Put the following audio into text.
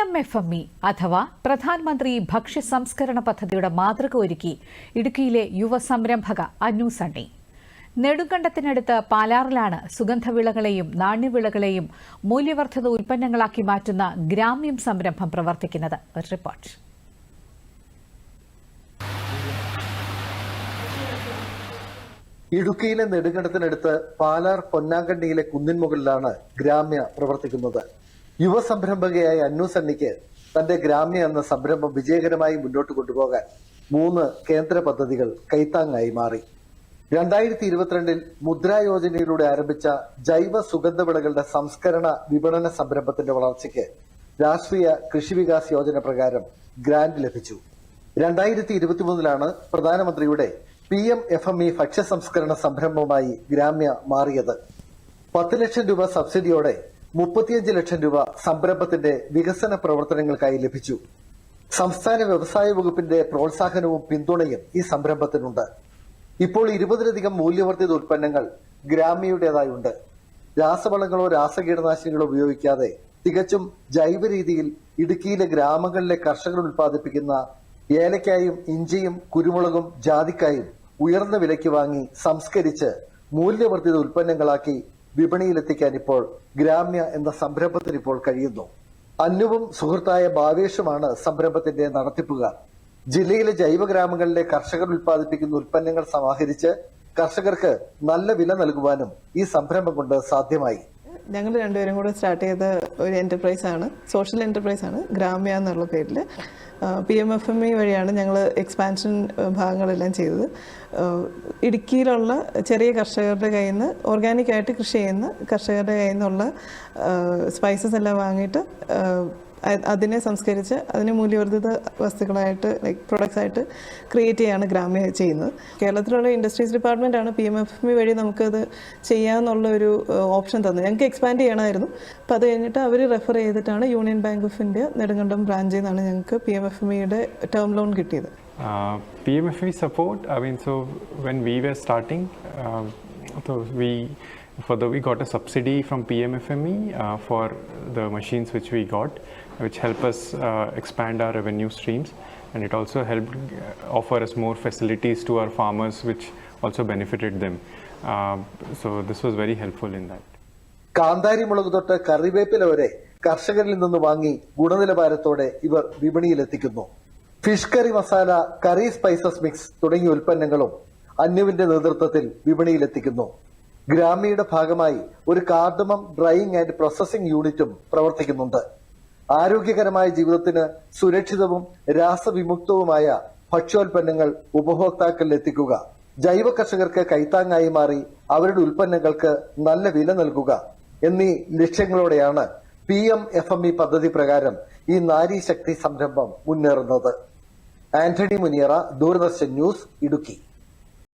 M F M E അഥവാ പ്രധാനമന്ത്രി ഭക്ഷ്യ സംസ്കരണ പദ്ധതിയുടെ മാതൃക ഒരുക്കി ഇടുക്കിയിലെ യുവ സംരംഭക അന്നു സണ്ണി. നെടുങ്കണ്ടത്തിനടുത്ത് പാലാറിലാണ് സുഗന്ധവിളകളെയും നാണ്യവിളകളെയും മൂല്യവർദ്ധിത ഉൽപ്പന്നങ്ങളാക്കി മാറ്റുന്ന ഗ്രാമ്യം സംരംഭം പ്രവർത്തിക്കുന്നത്. റിപ്പോർട്ട്. ഇടുക്കിയിലെ നെടുങ്കണ്ടത്തിനടുത്ത് പാലാർ പൊന്നാങ്കണ്ണിയിലെ കുന്നിൻ മുകളിലാണ് ഗ്രാമ്യ പ്രവർത്തിക്കുന്നത്. യുവ സംരംഭകയായ അന്നു സണ്ണിക്ക് തന്റെ ഗ്രാമ്യ എന്ന സംരംഭം വിജയകരമായി മുന്നോട്ട് കൊണ്ടുപോകാൻ മൂന്ന് കേന്ദ്ര പദ്ധതികൾ കൈത്താങ്ങായി മാറി. രണ്ടായിരത്തി ഇരുപത്തിരണ്ടിൽ മുദ്രാ യോജനയിലൂടെ ആരംഭിച്ച ജൈവ സുഗന്ധവിളകളുടെ സംസ്കരണ വിപണന സംരംഭത്തിന്റെ വളർച്ചയ്ക്ക് രാഷ്ട്രീയ കൃഷി വികാസ് യോജന പ്രകാരം ഗ്രാന്റ് ലഭിച്ചു. രണ്ടായിരത്തി ഇരുപത്തിമൂന്നിലാണ് പ്രധാനമന്ത്രിയുടെ P M F M E ഭക്ഷ്യ സംസ്കരണ സംരംഭമായി ഗ്രാമ്യ മാറിയത്. പത്ത് ലക്ഷം രൂപ സബ്സിഡിയോടെ മുപ്പത്തിയഞ്ച് ലക്ഷം രൂപ സംരംഭത്തിന്റെ വികസന പ്രവർത്തനങ്ങൾക്കായി ലഭിച്ചു. സംസ്ഥാന വ്യവസായ വകുപ്പിന്റെ പ്രോത്സാഹനവും പിന്തുണയും ഈ സംരംഭത്തിനുണ്ട്. ഇപ്പോൾ ഇരുപതിലധികം മൂല്യവർദ്ധിത ഉൽപ്പന്നങ്ങൾ ഗ്രാമ്യയുടേതായുണ്ട് രാസവളങ്ങളോ രാസകീടനാശിനികളോ ഉപയോഗിക്കാതെ തികച്ചും ജൈവ രീതിയിൽ ഇടുക്കിയിലെ ഗ്രാമങ്ങളിലെ കർഷകർ ഉൽപ്പാദിപ്പിക്കുന്ന ഏലക്കായും ഇഞ്ചിയും കുരുമുളകും ജാതിക്കായും ഉയർന്ന വിലയ്ക്ക് വാങ്ങി സംസ്കരിച്ച് മൂല്യവർദ്ധിത ഉൽപ്പന്നങ്ങളാക്കി വിപണിയിലെത്തിക്കാൻ ഇപ്പോൾ ഗ്രാമ്യ എന്ന സംരംഭത്തിന് ഇപ്പോൾ കഴിയുന്നു. അന്നുവും സുഹൃത്തായ ഭാവേഷുമാണ് സംരംഭത്തിന്റെ നടത്തിപ്പുകാർ. ജില്ലയിലെ ജൈവ ഗ്രാമങ്ങളിലെ കർഷകർ ഉൽപ്പാദിപ്പിക്കുന്ന ഉൽപ്പന്നങ്ങൾ സമാഹരിച്ച് കർഷകർക്ക് നല്ല വില നൽകുവാനും ഈ സംരംഭം കൊണ്ട് സാധ്യമായി. ഞങ്ങൾ രണ്ടുപേരും കൂടെ സ്റ്റാർട്ട് ചെയ്ത ഒരു എന്റർപ്രൈസ് ആണ്. സോഷ്യൽ എന്റർപ്രൈസ് ആണ് ഗ്രാമ്യ എന്നുള്ള പേരിൽ. P M F M E വഴിയാണ് ഞങ്ങൾ എക്സ്പാൻഷൻ ഭാഗങ്ങളെല്ലാം ചെയ്തത്. ഇടുക്കിയിലുള്ള ചെറിയ കർഷകരുടെ കയ്യിൽ നിന്ന് ഓർഗാനിക്കായിട്ട് കൃഷി ചെയ്യുന്ന കർഷകരുടെ കയ്യിൽ നിന്നുള്ള സ്പൈസസ് എല്ലാം വാങ്ങിയിട്ട് അതിനെ സംസ്കരിച്ച് അതിനെ മൂല്യവർദ്ധിത വസ്തുക്കളായിട്ട് ലൈക്ക് പ്രൊഡക്ട്സ് ആയിട്ട് ക്രിയേറ്റ് ചെയ്യാണ് ഗ്രാമ്യ ചെയ്യുന്നത്. കേരളത്തിലുള്ള ഇൻഡസ്ട്രീസ് ഡിപ്പാർട്ട്മെന്റ് ആണ് പി എം എഫ് എം വഴി നമുക്കത് ചെയ്യാമെന്നുള്ള ഒരു ഓപ്ഷൻ തന്നത്. ഞങ്ങൾക്ക് എക്സ്പാൻഡ് ചെയ്യണമായിരുന്നു. അപ്പോൾ അത് കഴിഞ്ഞിട്ട് അവർ റെഫർ ചെയ്തിട്ടാണ് Union Bank of India Nedumkandam ബ്രാഞ്ചിൽ നിന്നാണ് ഞങ്ങൾക്ക് പി എം എഫ് എം ഇയുടെ ടേം ലോൺ കിട്ടിയത്. PMFME support I mean so starting, um, so we for the we got a subsidy from PMFME uh, for the machines which we got, which help us uh, expand our revenue streams, and it also helped uh, offer us more facilities to our farmers, which also benefited them. Uh, so this was very helpful in that. കാന്താരി മുളക് തൊട്ട് കറിവേപ്പില വരെ കർഷകരിൽ നിന്ന് വാങ്ങി ഗുണനിലവാരത്തോടെ ഇവർ വിപണിയിലെത്തിക്കുന്നു fish curry masala curry spices mix തുടങ്ങിയ ഉൽപ്പന്നങ്ങളും അന്യുവിന്റെ നേതൃത്വത്തിൽ വിപണിയിലെത്തിക്കുന്നു ഗ്രാമിയുടെ ഭാഗമായി ഒരു കാർഡമം ഡ്രൈയിങ് ആൻഡ് പ്രോസസിംഗ് യൂണിറ്റും പ്രവർത്തിക്കുന്നുണ്ട് ആരോഗ്യകരമായ ജീവിതത്തിന് സുരക്ഷിതവും രാസവിമുക്തവുമായ ഭക്ഷ്യോൽപ്പന്നങ്ങൾ ഉപഭോക്താക്കളിൽ എത്തിക്കുക. ജൈവ കർഷകർക്ക് കൈത്താങ്ങായി മാറി അവരുടെ ഉൽപ്പന്നങ്ങൾക്ക് നല്ല വില നൽകുക എന്നീ ലക്ഷ്യങ്ങളോടെയാണ് P M F M E പദ്ധതി പ്രകാരം ഈ നാരീശക്തി സംരംഭം മുന്നേറുന്നത്. Antony Muniyara Doordarshan news Idukki.